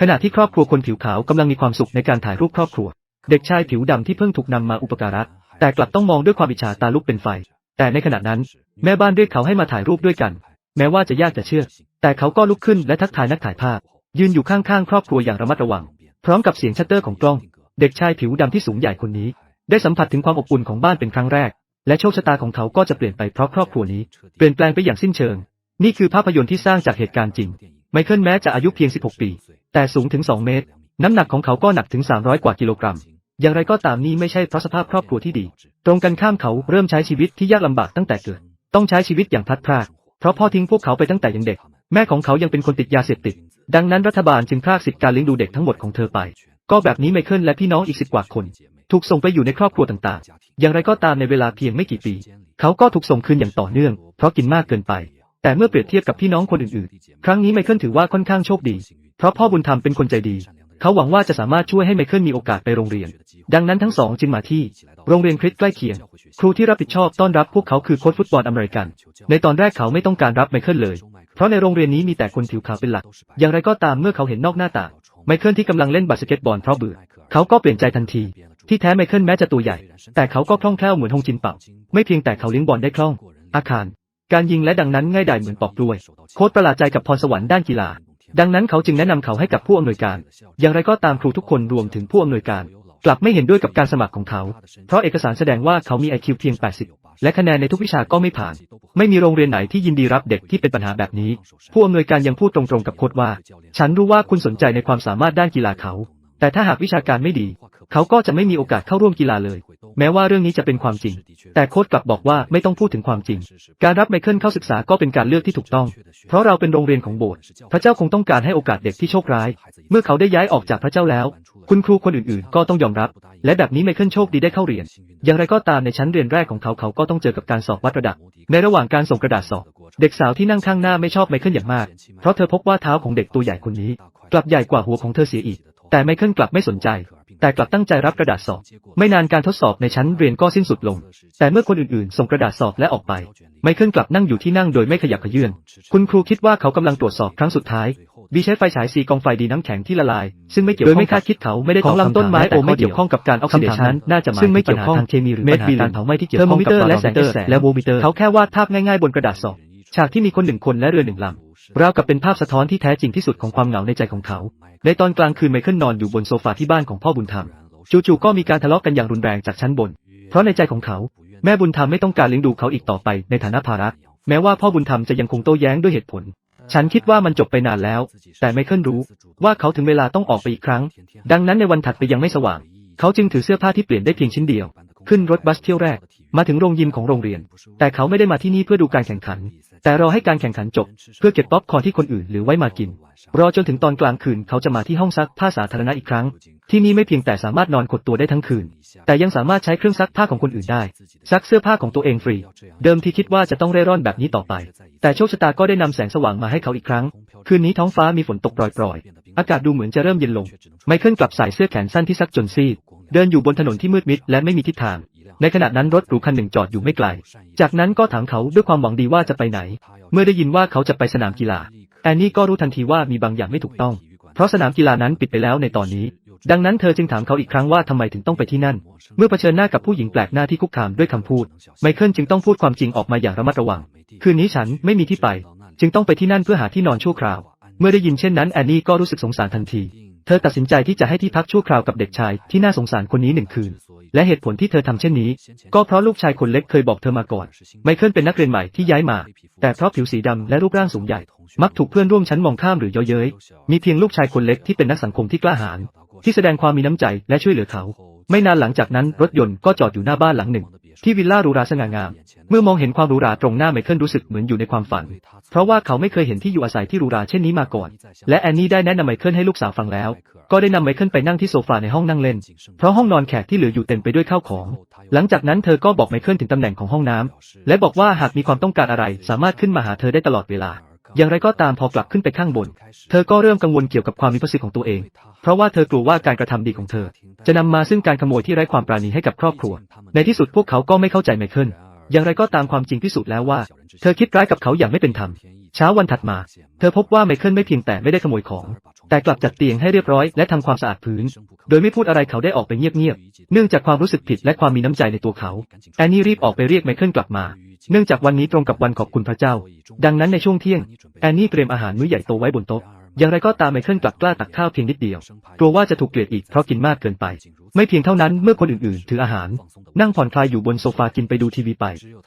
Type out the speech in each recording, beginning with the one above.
ขณะที่ครอบครัวคนผิวขาวกำลังมีความสุขในการถ่ายรูปครอบครัว เด็กชายผิวดำที่เพิ่งถูกนำมาอุปการะแต่กลับต้องมองด้วยความอิจฉาตาลุกเป็นไฟ แต่ในขณะนั้น แม่บ้านเรียกเขาให้มาถ่ายรูปด้วยกัน แม้ว่าจะยากจะเชื่อ แต่เขาก็ลุกขึ้นและทักทายนักถ่ายภาพ ยืนอยู่ข้างๆ ครอบครัวอย่างระมัดระวัง พร้อมกับเสียงชัตเตอร์ของกล้อง เด็กชายผิวดำที่สูงใหญ่คนนี้ ได้สัมผัสถึงความอบอุ่นของบ้านเป็นครั้งแรก และโชคชะตาของเขาก็จะเปลี่ยนไปเพราะครอบครัวนี้ เปลี่ยนแปลงไปอย่างสิ้นเชิง นี่คือภาพยนตร์ที่สร้างจากเหตุการณ์จริง ไมเคิลแม้จะอายุเพียง 16 ปี แต่สูงถึง 2 เมตร น้ำหนักของเขาก็หนักถึง 300 กว่ากิโลกรัม อย่างไรก็ตามนี่ไม่ใช่เพราะสภาพครอบครัวที่ดี ตรงกันข้ามเขาเริ่มใช้ชีวิตที่ยากลำบากตั้งแต่เกิด ต้องใช้ชีวิตอย่างพลัดพราก เพราะพ่อทิ้งพวกเขาไปตั้งแต่ยังเด็ก แม่ของเขายังเป็นคนติดยาเสพติด ดังนั้นรัฐบาลจึงพรากสิทธิการเลี้ยงดูเด็กทั้งหมดของเธอไป ก็แบบนี้ไมเคิลและพี่น้องอีกสิบกว่าคน ถูกส่งไปอยู่ในครอบครัวต่างๆ อย่างไรก็ตามในเวลาเพียงไม่กี่ปี เขาก็ถูกส่งคืนอย่างต่อเนื่อง เพราะกินมากเกินไป แต่เมื่อเปรียบเทียบกับพี่น้องคนอื่นๆ ครั้งนี้ไมเคิลถือว่าค่อนข้างโชคดี เพราะพ่อบุญธรรมเป็นคนใจดี เขาหวังว่าจะสามารถช่วยให้ไมเคิลมีโอกาสไปโรงเรียน ดังนั้นทั้งสองจึงมาที่ โรงเรียนคริสใกล้เคียง ครูที่รับผิดชอบต้อนรับพวกเขาคือโค้ชฟุตบอลอเมริกัน ในตอนแรกเขาไม่ต้องการรับไมเคิลเลย เพราะในโรงเรียนนี้มีแต่คนผิวขาวเป็นหลัก อย่างไรก็ตามเมื่อเขาเห็นนอกหน้าต่างไมเคิลที่กำลังเล่นบาสเกตบอลเพราะเบื่อ เขาก็เปลี่ยนใจทันที ที่แท้ไมเคิลแม้จะตัวใหญ่ แต่เขาก็คล่องแคล่วเหมือนฮงจินเป่า ไม่เพียงแต่เขาเลี้ยงบอลได้คล่อง อาคาร การยิงและดังนั้นง่ายดายเหมือนปอกกล้วย โค้ชประหลาดใจกับพรสวรรค์ด้านกีฬา ดังนั้นเขาจึงแนะนำเขาให้กับผู้อำนวยการ อย่างไรก็ตามครูทุกคนรวมถึงผู้อำนวยการ กลับไม่เห็นด้วยกับการสมัครของเขา เพราะเอกสารแสดงว่าเขามี IQ เพียง 80 และคะแนนในทุกวิชาก็ไม่ผ่าน ไม่มีโรงเรียนไหนที่ยินดีรับเด็กที่เป็นปัญหาแบบนี้ ผู้อำนวยการยังพูดตรงๆกับโค้ชว่า ฉันรู้ว่าคุณสนใจในความสามารถด้านกีฬาเขา แต่ถ้าหากวิชาการไม่ดี เขาก็จะไม่มีโอกาสเข้าร่วมกีฬาเลย แม้ว่าเรื่องนี้จะเป็นความจริง แต่โค้ชกลับบอกว่าไม่ต้องพูดถึงความจริง การรับไมเคิลเข้าศึกษาก็เป็นการเลือกที่ถูกต้อง เพราะเราเป็นโรงเรียนของโบสถ์พระเจ้าคงต้องการให้โอกาสเด็กที่โชคร้าย เมื่อเขาได้ย้ายออกจากพระเจ้าแล้ว คุณครูคนอื่นๆ ก็ต้องยอมรับ และแบบนี้ไมเคิลโชคดีได้เข้าเรียน อย่างไรก็ตามในชั้นเรียนแรกของเขาเขาก็ต้องเจอกับการสอบวัดระดับ ในระหว่างการส่งกระดาษสอบ เด็กสาวที่นั่งข้างหน้าไม่ชอบไมเคิลอย่างมาก เพราะเธอพบว่าเท้าของเด็กตัวใหญ่คนนี้ กลับใหญ่กว่าหัวของเธอเสียอีก แต่ไมเคิลกลับไม่สนใจ แต่กลับตั้งใจรับกระดาษสอบ ไม่นานการทดสอบในชั้นเรียนก็สิ้นสุดลง แต่เมื่อคนอื่นๆ ส่งกระดาษสอบและออกไป ไมเคิลกลับนั่งอยู่ที่นั่งโดยไม่ขยับเขยื่อนคุณครูคิดว่าเขากำลังตรวจสอบครั้งสุดท้ายบีใช้ไฟฉายสีกองไฟดีน้ำแข็งที่ละลาย ซึ่งไม่เกี่ยวโดยไม่คาดคิดเขาไม่ได้ของลำต้นไม้โอไม่เกี่ยวข้องกับการออกซิเดชันน่าจะหมายซึ่งไม่เกี่ยวข้องทางเคมีหรือปัญหาการเผาไหม้ที่เกี่ยวข้องกับและแสงและโวมิเตอร์เขาแค่วาดภาพง่ายๆบนกระดาษสอบ ฉากที่มีคนหนึ่งคนและเรือหนึ่งลำราวกับเป็นภาพสะท้อนที่แท้จริงที่สุดของความเหงาในใจของเขา ในตอนกลางคืนไมเคิลนอนอยู่บนโซฟาที่บ้านของพ่อบุญธรรม จู่ๆก็มีการทะเลาะกันอย่างรุนแรงจากชั้นบน เพราะในใจของเขา แม่บุญธรรมไม่ต้องการเลี้ยงดูเขาอีกต่อไปในฐานะภาระแม้ว่าพ่อบุญธรรมจะยังคงโต้แย้งด้วยเหตุผล ฉันคิดว่ามันจบไปนานแล้ว แต่ไมเคิลรู้ว่าเขาถึงเวลาต้องออกไปอีกครั้ง ดังนั้นในวันถัดไปยังไม่สว่าง เขาจึงถือเสื้อผ้าที่เปลี่ยนได้เพียงชิ้นเดียว ขึ้นรถบัสเที่ยวแรก มาถึงโรงยิมของโรงเรียน แต่เขาไม่ได้มาที่นี่เพื่อดูการแข่งขัน แต่รอให้การแข่งขันจบ เพื่อเก็บป๊อปคอร์นที่คนอื่นหรือไว้มากิน รอจนถึงตอนกลางคืนเขาจะมาที่ห้องซักผ้าสาธารณะอีกครั้ง ที่นี่ไม่เพียงแต่สามารถนอนขดตัวได้ทั้งคืน แต่ยังสามารถใช้เครื่องซักผ้าของคนอื่นได้ ซักเสื้อผ้าของตัวเองฟรี เดิมทีคิดว่าจะต้องเร่ร่อนแบบนี้ต่อไป แต่โชคชะตาก็ได้นำแสงสว่างมาให้เขาอีกครั้ง คืนนี้ท้องฟ้ามีฝนตกปล่อยๆ อากาศดูเหมือนจะเริ่มเย็นลง ไมเคิลกลับใส่เสื้อแขนสั้นที่ซักจนซีด เดินอยู่บนถนนที่มืดมิดและไม่มีทิศทาง ในขณะนั้นรถหรูคันหนึ่งจอดอยู่ไม่ไกล จากนั้นก็ถามเขาด้วยความหวังดีว่าจะไปไหน เมื่อได้ยินว่าเขาจะไปสนามกีฬา แอนนี่ก็รู้ทันทีว่ามีบางอย่างไม่ถูกต้อง เพราะสนามกีฬานั้นปิดไปแล้วในตอนนี้ ดังนั้นเธอจึงถามเขาอีกครั้งว่าทำไมถึงต้องไปที่นั่น เมื่อเผชิญหน้ากับผู้หญิงแปลกหน้าที่คุกคามด้วยคำพูด ไมเคิลจึงต้องพูดความจริงออกมาอย่างระมัดระวัง คืนนี้ฉันไม่มีที่ไป จึงต้องไปที่นั่นเพื่อหาที่นอนชั่วคราว เมื่อได้ยินเช่นนั้นแอนนี่ก็รู้สึกสงสารทันที เธอตัดสินใจที่จะให้ที่พักชั่วคราวกับเด็กชายที่น่าสงสารคนนี้หนึ่งคืน และเหตุผลที่เธอทำเช่นนี้ ก็เพราะลูกชายคนเล็กเคยบอกเธอมาก่อน ไมเคิลเป็นนักเรียนใหม่ที่ย้ายมา แต่เพราะผิวสีดำและรูปร่างสูงใหญ่ มักถูกเพื่อนร่วมชั้นมองข้ามหรือเย้ยเย้ย มีเพียงลูกชายคนเล็กที่เป็นนักสังคมที่กล้าหาญที่แสดงความมีน้ำใจและช่วยเหลือเขา ไม่นานหลังจากนั้นรถยนต์ก็จอดอยู่หน้าบ้านหลังหนึ่ง ที่วิลล่าหรูหราสง่างาม เมื่อมองเห็นความหรูหราตรงหน้าไมเคิลรู้สึกเหมือนอยู่ในความฝัน เพราะว่าเขาไม่เคยเห็นที่อยู่อาศัยที่หรูหราเช่นนี้มาก่อน และแอนนี่ได้แนะนำไมเคิลให้ลูกสาวฟังแล้ว ก็ได้นำไมเคิลไปนั่งที่โซฟาในห้องนั่งเล่น เพราะห้องนอนแขกที่เหลืออยู่เต็มไปด้วยข้าวของ หลังจากนั้นเธอก็บอกไมเคิลถึงตำแหน่งของห้องน้ำและบอกว่าหากมีความต้องการอะไรสามารถขึ้นมาหาเธอได้ตลอดเวลา อย่างไรก็ตามพอกลับขึ้นไปข้างบน เธอก็เริ่มกังวลเกี่ยวกับความมีประสิทธิ์ของตัวเอง เพราะว่าเธอกลัวว่าการกระทำดีของเธอ จะนำมาซึ่งการขโมยที่ไร้ความปราณีให้กับครอบครัว ในที่สุดพวกเขาก็ไม่เข้าใจไมเคิลอย่างไรก็ตามความจริงพิสูจน์แล้วว่า เธอคิดร้ายกับเขาอย่างไม่เป็นธรรม เช้าวันถัดมา เธอพบว่าไมเคิลไม่เพียงแต่ไม่ได้ขโมยของ แต่กลับจัดเตียงให้เรียบร้อยและทำความสะอาดพื้น โดยไม่พูดอะไรเขาได้ออกไปเงียบๆ เนื่องจากความรู้สึกผิดและความมีน้ำใจในตัวเขา แอนนี่รีบออกไปเรียกไมเคิลกลับมา เนื่องจากวันนี้ตรงกับวันขอบคุณพระเจ้า ดังนั้นในช่วงเที่ยง แอนนี่เตรียมอาหารมื้อใหญ่โตไว้บนโต๊ะ อย่างไรก็ตามไมเคิลกลับกล้าตักข้าวเพียงนิดเดียว กลัวว่าจะถูกเกลียดอีกเพราะกินมากเกินไป ไม่เพียงเท่านั้นเมื่อคนอื่นๆ ถืออาหาร นั่งผ่อนคลายอยู่บนโซฟากินไปดูทีวีไป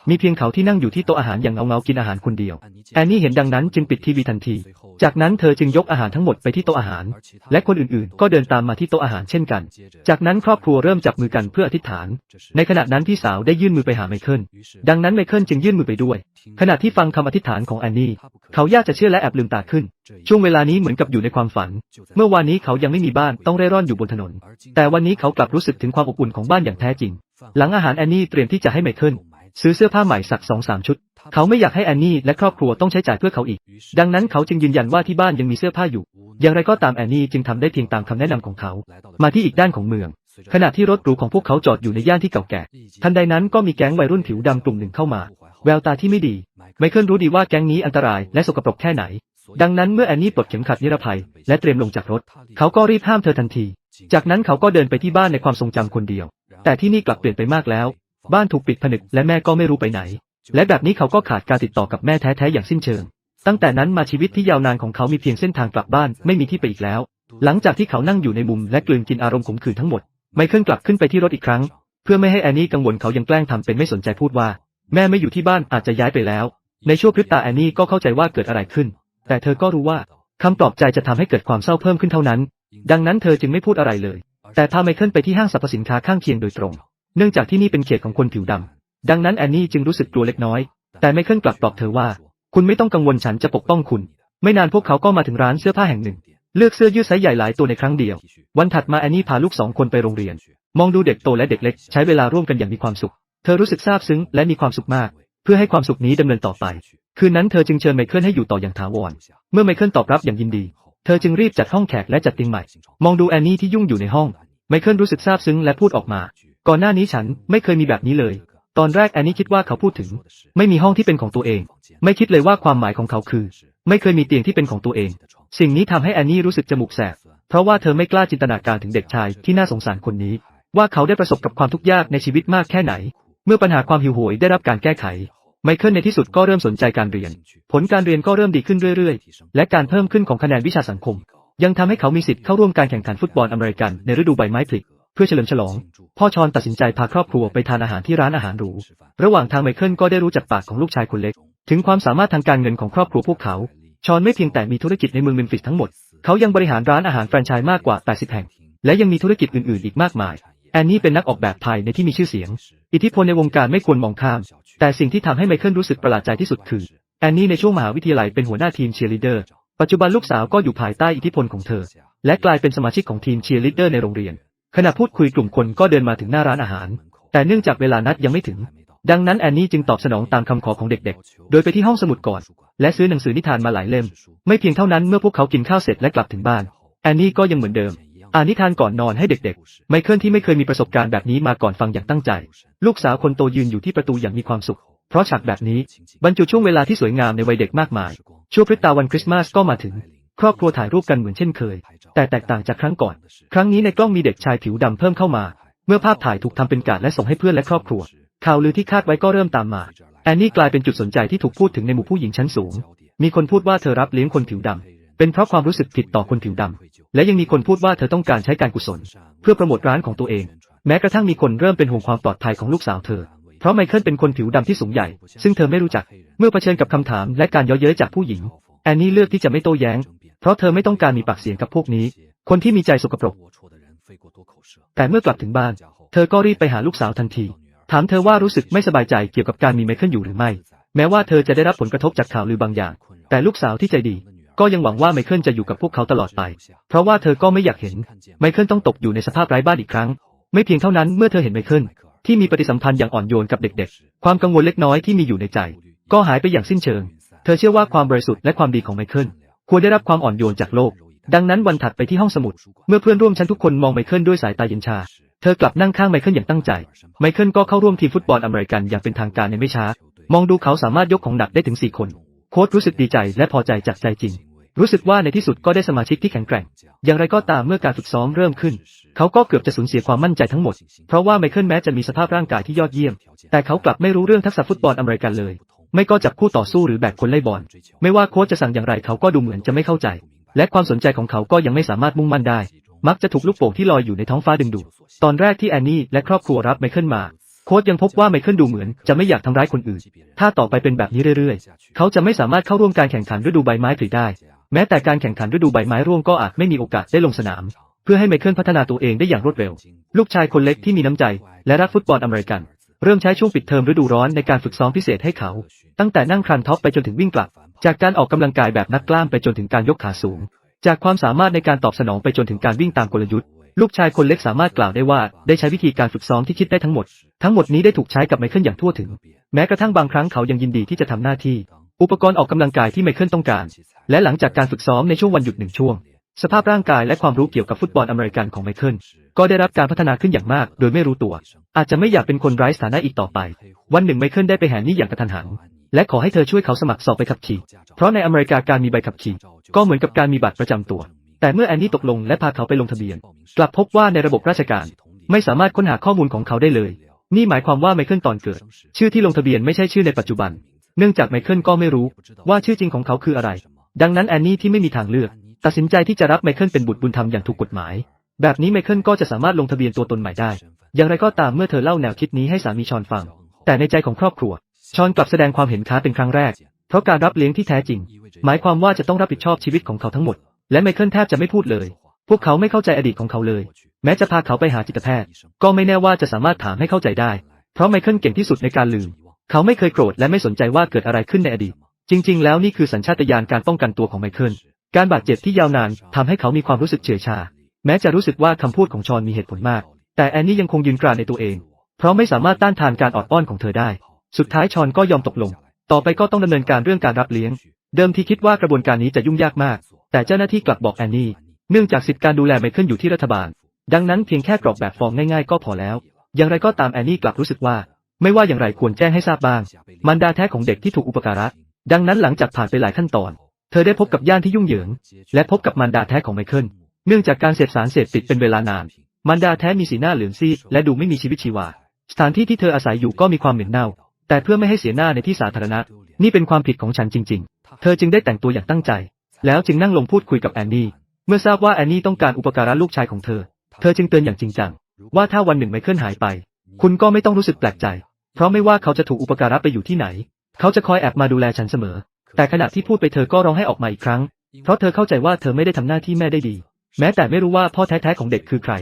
มีเพียงเขาที่นั่งอยู่ที่โต๊ะอาหารอย่างเงาๆกินอาหารคนเดียว แอนนี่เห็นดังนั้นจึงปิดทีวีทันที จากนั้นเธอจึงยกอาหารทั้งหมดไปที่โต๊ะอาหาร และคนอื่นๆ ก็เดินตามมาที่โต๊ะอาหารเช่นกัน จากนั้นครอบครัวเริ่มจับมือกันเพื่ออธิษฐาน ในขณะนั้นพี่สาวได้ยื่นมือไปหาไมเคิล ดังนั้นไมเคิลจึงยื่นมือไปด้วย ขณะที่ฟังคำอธิษฐานของแอนนี่ เขายากจะเชื่อและแอบลืมตาขึ้น ช่วงเวลานี้เหมือนกับอยู่ในความฝัน เมื่อวานนี้เขายังไม่มีบ้านต้องเร่ร่อนอยู่บนถนน แต่วันนี้เขากลับรู้สึกถึงความอบอุ่นของบ้านอย่างแท้จริง หลังอาหารแอนนี่เตรียมที่จะให้ไมเคิลซื้อเสื้อผ้าใหม่สักสองสามชุด เขาไม่อยากให้แอนนี่และครอบครัวต้องใช้จ่ายเพื่อเขาอีก ดังนั้นเขาจึงยืนยันว่าที่บ้านยังมีเสื้อผ้าอยู่ อย่างไรก็ตามแอนนี่จึงทำได้เพียงตามคำแนะนำของเขา มาที่อีกด้านของเมือง ขณะที่รถหรูของพวกเขาจอดอยู่ในย่านที่เก่าแก่ ทันใดนั้นก็มีแก๊งวัยรุ่นผิวดำกลุ่มหนึ่งเข้ามา แววตาที่ไม่ดี ไมเคิลรู้ดีว่าแก๊งนี้อันตรายและสกปรกแค่ไหน ดังนั้นเมื่อแอนนี่ปลดเข็มขัดนิรภัย และเตรียมลงจากรถ เขาก็รีบห้ามเธอทันที จากนั้นเขาก็เดินไปที่บ้านในความทรงจำคนเดียว แต่ที่นี่กลับเปลี่ยนไปมากแล้ว บ้านถูกปิดผนึกและแม่ก็ไม่รู้ไปไหน และแบบนี้เขาก็ขาดการติดต่อกับแม่แท้ๆอย่างสิ้นเชิง ตั้งแต่นั้นมาชีวิตที่ยาวนานของเขามีเพียงเส้นทางกลับบ้านไม่มีที่ไปอีกแล้ว หลังจากที่เขานั่งอยู่ในมุมและกลืนกินอารมณ์ขมขื่นทั้งหมด ไมเคิลกลับขึ้นไปที่รถอีกครั้ง เพื่อไม่ให้แอนนี่กังวลเขายังแกล้งทำเป็นไม่สนใจพูดว่า แม่ไม่อยู่ที่บ้านอาจจะย้ายไปแล้ว ในช่วงพริบตาแอนนี่ก็เข้าใจว่าเกิดอะไรขึ้น แต่เธอก็รู้ว่าคำปลอบใจจะทำให้เกิดความเศร้าเพิ่มขึ้นเท่านั้น ดังนั้นเธอจึงไม่พูดอะไรเลย แต่พาไมเคิลไปที่ห้างสรรพสินค้าข้างเคียงโดยตรง เนื่องจากที่นี่เป็นเขตของคนผิวดำ ดังนั้นแอนนี่จึงรู้สึกกลัวเล็กน้อย แต่ไมเคิลกลับปลอบเธอว่า คุณไม่ต้องกังวลฉันจะปกป้องคุณ ไม่นานพวกเขาก็มาถึงร้านเสื้อผ้าแห่งหนึ่ง เลือกเสื้อยืดไซส์ใหญ่หลายตัวในครั้งเดียว วันถัดมาแอนนี่พาลูกสองคนไปโรงเรียน มองดูเด็กโตและเด็กเล็กใช้เวลาร่วมกันอย่างมีความสุข เธอรู้สึกซาบซึ้งและมีความสุขมาก เพื่อให้ความสุขนี้ดำเนินต่อไป คืนนั้นเธอจึงเชิญไมเคิลให้อยู่ต่ออย่างถาวร เมื่อไมเคิลตอบรับอย่างยินดี เธอจึงรีบจัดห้องแขกและจัดเตียงใหม่ มองดูแอนนี่ที่ยุ่งอยู่ในห้อง ไมเคิลรู้สึกซาบซึ้งและพูดออกมา ก่อนหน้านี้ฉันไม่เคยมีแบบนี้เลย ตอนแรกแอนนี่คิดว่าเขาพูดถึง ไม่มีห้องที่เป็นของตัวเอง ไม่คิดเลยว่าความหมายของเขาคือ ไม่เคยมีเตียงที่เป็นของตัวเอง สิ่งนี้ทำให้แอนนี่รู้สึกจมูกแสบ เพราะว่าเธอไม่กล้าจินตนาการถึงเด็กชายที่น่าสงสารคนนี้ ว่าเขาได้ประสบกับความทุกข์ยากในชีวิตมากแค่ไหน เมื่อปัญหาความหิวโหยได้รับการแก้ไข ไมเคิลในที่สุดก็เริ่มสนใจการเรียน ผลการเรียนก็เริ่มดีขึ้นเรื่อยๆ และการเพิ่มขึ้นของคะแนนวิชาสังคม ยังทำให้เขามีสิทธิ์เข้าร่วมการแข่งขันฟุตบอลอเมริกันในฤดูใบไม้ผลิเพื่อเฉลิมฉลอง พ่อชอนตัดสินใจพาครอบครัวไปทานอาหารที่ร้านอาหารหรู ระหว่างทางไมเคิลก็ได้รู้จากปากของลูกชายคนเล็ก ถึงความสามารถทางการเงินของครอบครัวพวกเขา ชอนไม่เพียงแต่มีธุรกิจในเมืองเมมฟิสทั้งหมด เขายังบริหารร้านอาหารแฟรนไชส์มากกว่า 80 แห่ง และยังมีธุรกิจอื่นๆ อีกมากมาย แอนนี่เป็นนักออกแบบภายในที่มีชื่อเสียง อิทธิพลในวงการไม่ควรมองข้าม แต่สิ่งที่ทำให้ไมเคิลรู้สึกประหลาดใจที่สุดคือ แอนนี่ในช่วงมหาวิทยาลัยเป็นหัวหน้าทีมเชียร์ลีดเดอร์ ปัจจุบันลูกสาวก็อยู่ภายใต้อิทธิพลของเธอ และกลายเป็นสมาชิกของทีมเชียร์ลีดเดอร์ในโรงเรียน ขณะพูดคุยกลุ่มคนก็เดินมาถึงหน้าร้านอาหาร แต่เนื่องจากเวลานัดยังไม่ถึง ดังนั้นแอนนี่จึงตอบสนองตามคำขอของเด็กๆ โดยไปที่ห้องสมุดก่อน และซื้อหนังสือนิทานมาหลายเล่ม ไม่เพียงเท่านั้นเมื่อพวกเขากินข้าวเสร็จและกลับถึงบ้าน แอนนี่ก็ยังเหมือนเดิม อ่านนิทานก่อนนอนให้เด็กๆ ไมเคิลที่ไม่เคยมีประสบการณ์แบบนี้มาก่อนฟังอย่างตั้งใจ ลูกสาวคนโตยืนอยู่ที่ประตูอย่างมีความสุข เพราะฉากแบบนี้บรรจุช่วงเวลาที่สวยงามในวัยเด็กมากมายช่วงพริบตาวันคริสต์มาสก็มาถึง ครอบครัวถ่ายรูปกันเหมือนเช่นเคย แต่แตกต่างจากครั้งก่อน ครั้งนี้ในกล้องมีเด็กชายผิวดำเพิ่มเข้ามา เมื่อภาพถ่ายถูกทำเป็นการ์ดและส่งให้เพื่อนและครอบครัว ข่าวลือที่คาดไว้ก็เริ่มตามมา แอนนี่กลายเป็นจุดสนใจที่ถูกพูดถึงในหมู่ผู้หญิงชั้นสูง มีคนพูดว่าเธอรับเลี้ยงคนผิวดำเป็นเพราะความรู้สึกผิดต่อคนผิวดำ และยังมีคนพูดว่าเธอต้องการใช้การกุศล เพื่อโปรโมทร้านของตัวเอง แม้กระทั่งมีคนเริ่มเป็นห่วงความปลอดภัยของลูกสาวเธอ เพราะไมเคิลเป็นคนผิวดำที่สูงใหญ่ ซึ่งเธอไม่รู้จัก เมื่อเผชิญกับคำถามและการเย้อเย้ยจากผู้หญิง แอนนี่เลือกที่จะไม่โต้แย้ง เพราะเธอไม่ต้องการมีปากเสียงกับพวกนี้ คนที่มีใจสกปรก แต่เมื่อกลับถึงบ้าน เธอก็รีบไปหาลูกสาวทันที ถามเธอว่ารู้สึกไม่สบายใจเกี่ยวกับการมีไมเคิลอยู่หรือไม่ แม้ว่าเธอจะได้รับผลกระทบจากข่าวลือบางอย่าง แต่ลูกสาวที่ใจดี ก็ยังหวังว่าไมเคิลจะอยู่กับพวกเขาตลอดไป เพราะว่าเธอก็ไม่อยากเห็น ไมเคิลต้องตกอยู่ในสภาพไร้บ้านอีกครั้ง ไม่เพียงเท่านั้นเมื่อเธอเห็นไมเคิลที่มีปฏิสัมพันธ์อย่างอ่อนโยนกับเด็กๆ ความกังวลเล็กน้อยที่มีอยู่ในใจ ก็หายไปอย่างสิ้นเชิง เธอเชื่อว่าความบริสุทธิ์และความดีของไมเคิลควรได้รับความอ่อนโยนจากโลก ดังนั้นวันถัดไปที่ห้องสมุด เมื่อเพื่อนร่วมชั้นทุกคนมองไมเคิลด้วยสายตาเย็นชา เธอกลับนั่งข้างไมเคิลอย่างตั้งใจ ไมเคิลก็เข้าร่วมทีมฟุตบอลอเมริกันอย่างเป็นทางการในไม่ช้า มองดูเขาสามารถยกของหนักได้ถึง4คน โค้ชรู้สึกดีใจและพอใจจากใจจริง รู้สึกว่าในที่สุดก็ได้สมาชิกที่แข็งแกร่ง อย่างไรก็ตามเมื่อการฝึกซ้อมเริ่มขึ้น เขาก็เกือบจะสูญเสียความมั่นใจทั้งหมด เพราะว่าไมเคิลแม้จะมีสภาพร่างกายที่ยอดเยี่ยม แต่เขากลับไม่รู้เรื่องทักษะฟุตบอลอเมริกันเลย ไม่ก็จับคู่ต่อสู้หรือแบกคนไล่บอล ไม่ว่าโค้ชจะสั่งอย่างไรเขาก็ดูเหมือนจะไม่เข้าใจ และความสนใจของเขาก็ยังไม่สามารถมุ่งมั่นได้ มักจะถูกลูกโป่งที่ลอยอยู่ในท้องฟ้าดึงดูด ตอนแรกที่แอนนี่และครอบครัวรับไมเคิลมาโค้ชยังพบว่าไมเคิลดูเหมือนจะไม่อยากทำร้ายคนอื่น ถ้าต่อไปเป็นแบบนี้เรื่อยๆ เขาจะไม่สามารถเข้าร่วมการแข่งขันฤดูใบไม้ผลิได้ แม้แต่การแข่งขันฤดูใบไม้ร่วงก็อาจไม่มีโอกาสได้ลงสนาม เพื่อให้ไมเคิลพัฒนาตัวเองได้อย่างรวดเร็ว ลูกชายคนเล็กที่มีน้ำใจ และรักฟุตบอลอเมริกัน เริ่มใช้ช่วงปิดเทอมฤดูร้อนในการฝึกซ้อมพิเศษให้เขา ตั้งแต่นั่งครันท็อปไปจนถึงวิ่งกลับ จากการออกกำลังกายแบบนักกล้ามไปจนถึงการยกขาสูง จากความสามารถในการตอบสนองไปจนถึงการวิ่งตามกลยุทธ์ลูกชายคนเล็กสามารถกล่าวได้ว่าได้ใช้วิธีการฝึกซ้อมที่คิดได้ทั้งหมด ทั้งหมดนี้ได้ถูกใช้กับไมเคิลอย่างทั่วถึง แม้กระทั่งบางครั้งเขายังยินดีที่จะทำหน้าที่ อุปกรณ์ออกกำลังกายที่ไมเคิลต้องการ และหลังจากการฝึกซ้อมในช่วงวันหยุดหนึ่งช่วง สภาพร่างกายและความรู้เกี่ยวกับฟุตบอลอเมริกันของไมเคิลก็ได้รับการพัฒนาขึ้นอย่างมาก โดยไม่รู้ตัว อาจจะไม่อยากเป็นคนไร้สถานะอีกต่อไป วันหนึ่งไมเคิลได้ไปแหนนี่อย่างกระทันหันและขอให้เธอช่วยเขาสมัครสอบไปขับขี่ เพราะในอเมริกาการมีใบขับขี่ ก็เหมือนกับการมีบัตรประจำตัว แต่เมื่อแอนนี่ตกลงและพาเขาไปลงทะเบียน กลับพบว่าในระบบราชการ ไม่สามารถค้นหาข้อมูลของเขาได้เลย นี่หมายความว่าไมเคิลตอนเกิด ชื่อที่ลงทะเบียนไม่ใช่ชื่อในปัจจุบัน เนื่องจากไมเคิลก็ไม่รู้ว่าชื่อจริงของเขาคืออะไร ดังนั้นแอนนี่ที่ไม่มีทางเลือก ตัดสินใจที่จะรับไมเคิลเป็นบุตรบุญธรรมอย่างถูกกฎหมาย แบบนี้ไมเคิลก็จะสามารถลงทะเบียนตัวตนใหม่ได้ อย่างไรก็ตามเมื่อเธอเล่าแนวคิดนี้ให้สามีชอนฟัง แต่ในใจของครอบครัว ชอนกลับแสดงความเห็นค้าเป็นครั้งแรก เพราะการรับเลี้ยงที่แท้จริง หมายความว่าจะต้องรับผิดชอบชีวิตของเขาทั้งหมด และไมเคิลแทบจะไม่พูดเลย พวกเขาไม่เข้าใจอดีตของเขาเลย แม้จะพาเขาไปหาจิตแพทย์ ก็ไม่แน่ว่าจะสามารถถามให้เข้าใจได้ เพราะไมเคิลเก่งที่สุดในการลืม เขาไม่เคยโกรธและไม่สนใจว่าเกิดอะไรขึ้นในอดีต จริง ๆ แล้วนี่คือสัญชาตญาณการป้องกันตัวของไมเคิล การบาดเจ็บที่ยาวนานทำให้เขามีความรู้สึกเฉื่อยชา แม้จะรู้สึกว่าคำพูดของชอนมีเหตุผลมาก แต่แอนนี่ยังคงยืนกรานในตัวเอง เพราะไม่สามารถต้านทานการออดอ้อนของเธอได้ สุดท้ายชอนก็ยอมตกลง ต่อไปก็ต้องดำเนินการเรื่องการรับเลี้ยง เดิมที่คิดว่ากระบวนการนี้จะยุ่งยากมาก แต่เจ้าหน้าที่กลับบอกแอนนี่เนื่องจากสิทธิการดูแลไมเคิลอยู่ที่รัฐบาล ดังนั้นเพียงแค่กรอกแบบฟอร์มง่ายๆก็พอแล้ว อย่างไรก็ตามแอนนี่กลับรู้สึกว่า ไม่ว่าอย่างไรควรแจ้งให้ทราบบ้างมันดาแท้ของเด็กที่ถูกอุปการะ ดังนั้นหลังจากผ่านไปหลายขั้นตอน เธอได้พบกับย่านที่ยุ่งเหยิง และพบกับมันดาแท้ของไมเคิล เนื่องจากการเสพสารเสพติดเป็นเวลานานมันดาแท้มีสีหน้าเหลืองซีดและดูไม่มีชีวิตชีวา สถานที่ที่เธออาศัยอยู่ก็มีความเหม็นเน่า แต่เพื่อไม่ให้เสียหน้าในที่สาธารณะ นี่เป็นความผิดของฉันจริง ๆ เธอจึงได้แต่งตัวอย่างตั้งใจ แล้วจึงนั่งลงพูดคุยกับแอนนี่ เมื่อทราบว่าแอนนี่ต้องการอุปการะลูกชายของเธอ เธอจึงเตือนอย่างจริงจังว่าถ้าวันหนึ่งไมเคิลหายไป คุณก็ไม่ต้องรู้สึกแปลกใจ เพราะไม่ว่าเขาจะถูกอุปการะไปอยู่ที่ไหน เขาจะคอยแอบมาดูแลฉันเสมอ แต่ขณะที่พูดไปเธอก็ร้องให้ออกมาอีกครั้ง เพราะเธอเข้าใจว่าเธอไม่ได้ทำหน้าที่แม่ได้ดี แม้แต่ไม่รู้ว่าพ่อแท้ๆของเด็กคือใคร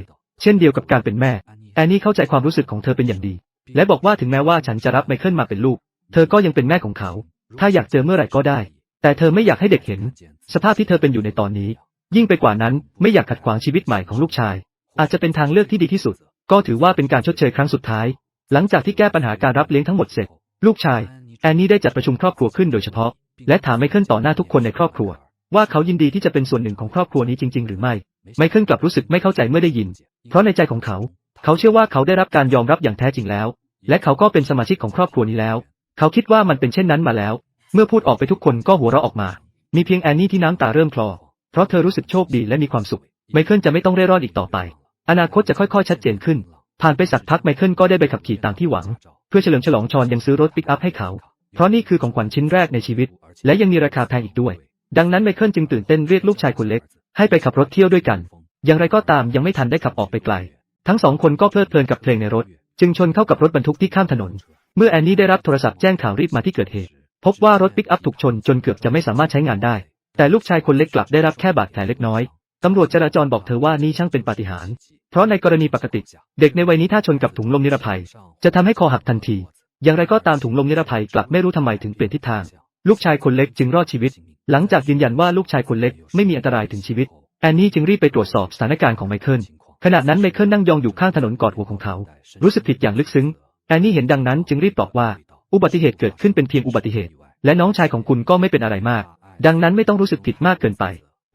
เช่นเดียวกับการเป็นแม่ แอนนี่เข้าใจความรู้สึกของเธอเป็นอย่างดี และบอกว่าถึงแม้ว่าฉันจะรับไมเคิลมาเป็นลูก เธอก็ยังเป็นแม่ของเขา ถ้าอยากเจอเมื่อไหร่ก็ได้ แต่เธอไม่อยากให้เด็กเห็น สภาพที่เธอเป็นอยู่ในตอนนี้ ยิ่งไปกว่านั้นไม่อยากขัดขวางชีวิตใหม่ของลูกชาย อาจจะเป็นทางเลือกที่ดีที่สุด ก็ถือว่าเป็นการชดเชยครั้งสุดท้าย หลังจากที่แก้ปัญหาการรับเลี้ยงทั้งหมดเสร็จ ลูกชาย แอนนี่ได้จัดประชุมครอบครัวขึ้นโดยเฉพาะ และถามไมเคิลต่อหน้าทุกคนในครอบครัว ว่าเขายินดีที่จะเป็นส่วนหนึ่งของครอบครัวนี้จริง ๆ หรือไม่ ไมเคิลกลับรู้สึกไม่เข้าใจเมื่อได้ยิน เพราะในใจของเขา เขาเชื่อว่าเขาได้รับการยอมรับอย่างแท้จริงแล้ว และเขาก็เป็นสมาชิกของครอบครัวนี้แล้ว เขาคิดว่ามันเป็นเช่นนั้นมาแล้ว เมื่อพูดออกไปทุกคนก็หัวเราะออกมา มีเพียงแอนนี่ที่น้ำตาเริ่มคลอ เพราะเธอรู้สึกโชคดีและมีความสุข ไมเคิลจะไม่ต้องเร่ร่อนอีกต่อไป อนาคตจะค่อยๆ ชัดเจนขึ้น ผ่านไปสักพักไมเคิลก็ได้ไปขับขี่ตามที่หวัง เพื่อเฉลิมฉลองชอนยังซื้อรถปิกอัพให้เขา เพราะนี่คือของขวัญชิ้นแรกในชีวิต และยังมีราคาแพงอีกด้วย ดังนั้นไมเคิลจึงตื่นเต้นเรียกลูกชายคนเล็ก ให้ไปขับรถเที่ยวด้วยกัน อย่างไรก็ตามยังไม่ทันได้ขับออกไปไกล ทั้งสองคนก็เพลิดเพลินกับเพลงในรถ จึงชนเข้ากับรถบรรทุกที่ข้ามถนน เมื่อแอนนี่ได้รับโทรศัพท์แจ้งข่าวรีบมาที่เกิดเหตุ พบว่ารถปิกอัพถูกชนจนเกือบจะไม่สามารถใช้งานได้ แต่ลูกชายคนเล็กกลับได้รับแค่บาดแผลเล็กน้อย ตำรวจจราจรบอกเธอว่านี่ช่างเป็นปาฏิหาริย์ เพราะในกรณีปกติ เด็กในวัยนี้ถ้าชนกับถุงลมนิรภัย จะทำให้คอหักทันที อย่างไรก็ตามถุงลมนิรภัยกลับไม่รู้ทำไมถึงเปลี่ยนทิศทาง ลูกชายคนเล็กจึงรอดชีวิต หลังจากยืนยันว่าลูกชายคนเล็กไม่มีอันตรายถึงชีวิต แอนนี่จึงรีบไปตรวจสอบสถานการณ์ของไมเคิล ขณะนั้นไมเคิลนั่งยองอยู่ข้างถนนกอดหัวของเขา รู้สึกผิดอย่างลึกซึ้ง แอนนี่เห็นดังนั้นจึงรีบตอบว่า อุบัติเหตุเกิดขึ้นเป็นเพียงอุบัติเหตุ และน้องชายของคุณก็ไม่เป็นอะไรมาก ดังนั้นไม่ต้องรู้สึกผิดมากเกินไป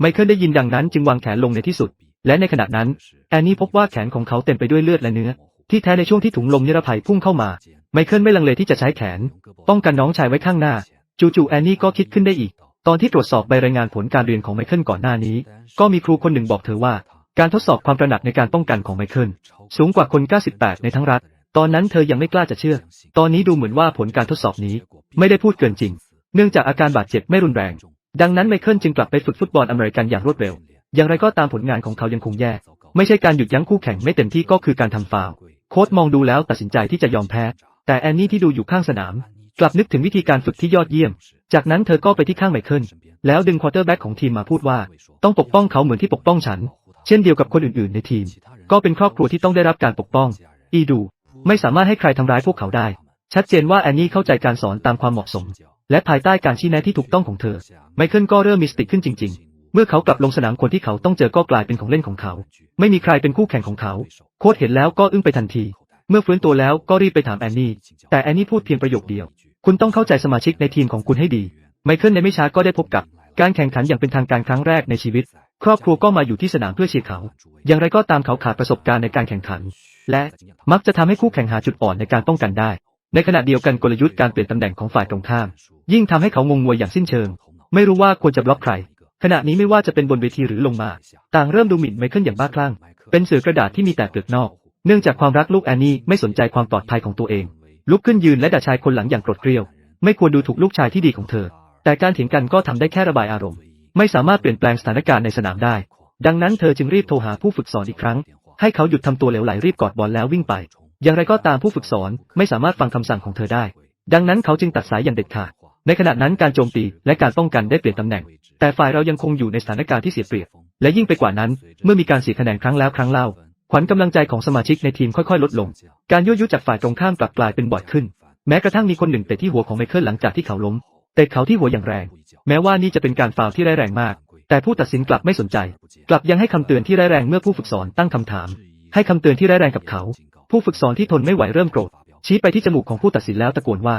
ไมเคิลได้ยินดังนั้นจึงวางแขนลงในที่สุด และในขณะนั้น แอนนี่พบว่าแขนของเขาเต็มไปด้วยเลือดและเนื้อ ที่แท้ในช่วงที่ถุงลมนิรภัยพุ่งเข้ามา ไมเคิลไม่ลังเลที่จะใช้แขน ป้องกันน้องชายไว้ข้างหน้า จู่ๆแอนนี่ก็คิดขึ้นได้อีก ตอนที่ตรวจสอบใบรายงานผลการเรียนของไมเคิลก่อนหน้านี้ ก็มีครูคนหนึ่งบอกเธอว่า การทดสอบความตระหนักในการป้องกันของไมเคิลสูงกว่าคน 98 ในทั้งรัฐ ตอนนั้นเธอยังไม่กล้าจะเชื่อ ตอนนี้ดูเหมือนว่าผลการทดสอบนี้ ไม่ได้พูดเกินจริง เนื่องจากอาการบาดเจ็บไม่รุนแรง ดังนั้นไมเคิลจึงกลับไปฝึกฟุตบอลอเมริกันอย่างรวดเร็ว อย่างไรก็ตามผลงานของเขายังคงแย่ ไม่ใช่การหยุดยั้งคู่แข่งไม่เต็มที่ก็คือการทำฟาวล์โค้ชมองดูแล้วตัดสินใจที่จะยอมแพ้ แต่แอนนี่ที่ดูอยู่ข้างสนาม กลับนึกถึงวิธีการฝึกที่ยอดเยี่ยม จากนั้นเธอก็ไปที่ข้างไมเคิลแล้วดึงควอเตอร์แบ็กของทีมมาพูดว่า ต้องปกป้องเขาเหมือนที่ปกป้องฉัน เช่นเดียวกับคนอื่นๆ ในทีม ก็เป็นครอบครัวที่ต้องได้รับการปกป้อง อีดู ไม่สามารถให้ใครทำร้ายพวกเขาได้ ชัดเจนว่าแอนนี่เข้าใจการสอนตามความเหมาะสม และภายใต้การชี้แนะที่ถูกต้องของเธอ ไมเคิลก็เริ่มมีสติขึ้นจริง ๆ เมื่อเขากลับลงสนามคนที่เขาต้องเจอก็กลายเป็นของเล่นของเขา ไม่มีใครเป็นคู่แข่งของเขา โค้ชเห็นแล้วก็อึ้งไปทันที เมื่อฟื้นตัวแล้วก็รีบไปถามแอนนี่ แต่แอนนี่พูดเพียงประโยคเดียว คุณต้องเข้าใจสมาชิกในทีมของคุณให้ดี ไมเคิลในไม่ช้าก็ได้พบกับ การแข่งขันอย่างเป็นทางการครั้งแรกในชีวิต ครอบครัวก็มาอยู่ที่สนามเพื่อเชียร์เขา อย่างไรก็ตามเขาขาดประสบการณ์ในการแข่งขัน และมักจะทำให้คู่แข่งหาจุดอ่อนในการป้องกันได้ ในขณะเดียวกันกลยุทธ์การเปลี่ยนตำแหน่งของฝ่ายตรงข้าม ยิ่งทำให้เขางงงวยอย่างสิ้นเชิง ไม่รู้ว่าควรจะบล็อกใคร ขณะนี้ไม่ว่าจะเป็นบนเวทีหรือลงมา ต่างเริ่มดูหมิ่นไมเคิลอย่างบ้าคลั่ง เป็นเสือกระดาษที่มีแต่เปลือกนอก เนื่องจากความรักลูกแอนนี่ไม่สนใจความปลอดภัยของตัวเอง ลุกขึ้นยืนและด่าชายคนหลังอย่างโกรธเกรียว ไม่ควรดูถูกลูกชายที่ดีของเธอ แต่การเถียงกันก็ทำได้แค่ระบายอารมณ์ ไม่สามารถเปลี่ยนแปลงสถานการณ์ในสนามได้ ดังนั้นเธอจึงรีบโทรหาผู้ฝึกสอนอีกครั้ง ให้เขาหยุดทำตัวเหลวไหลรีบกอดบอลแล้ววิ่งไป อย่างไรก็ตามผู้ฝึกสอนไม่สามารถฟังคำสั่งของเธอได้ ดังนั้นเขาจึงตัดสายอย่างเด็ดขาด ในขณะนั้นการโจมตีและการป้องกันได้เปลี่ยนตำแหน่ง แต่ฝ่ายเรายังคงอยู่ในสถานการณ์ที่เสียเปรียบ และยิ่งไปกว่านั้น เมื่อมีการเสียคะแนนครั้งแล้วครั้งเล่า ขวัญกำลังใจของสมาชิกในทีมค่อยๆ ลดลง การยั่วยุจากฝ่ายตรงข้ามกลับกลายเป็นบ่อยขึ้น แม้กระทั่งมีคนหนึ่งเตะที่หัวของไมเคิลหลังจากที่เขาล้ม เตะเขาที่หัวอย่างแรง แม้ว่านี่จะเป็นการฟาวที่ร้ายแรงมาก แต่ผู้ตัดสินกลับไม่สนใจ กลับยังให้คำเตือนที่ร้ายแรงเมื่อผู้ฝึกสอนตั้งคำถาม ให้คำเตือนที่ร้ายแรงกับเขา ผู้ฝึกสอนที่ทนไม่ไหวเริ่มโกรธ ชี้ไปที่จมูกของผู้ตัดสินแล้วตะโกนว่า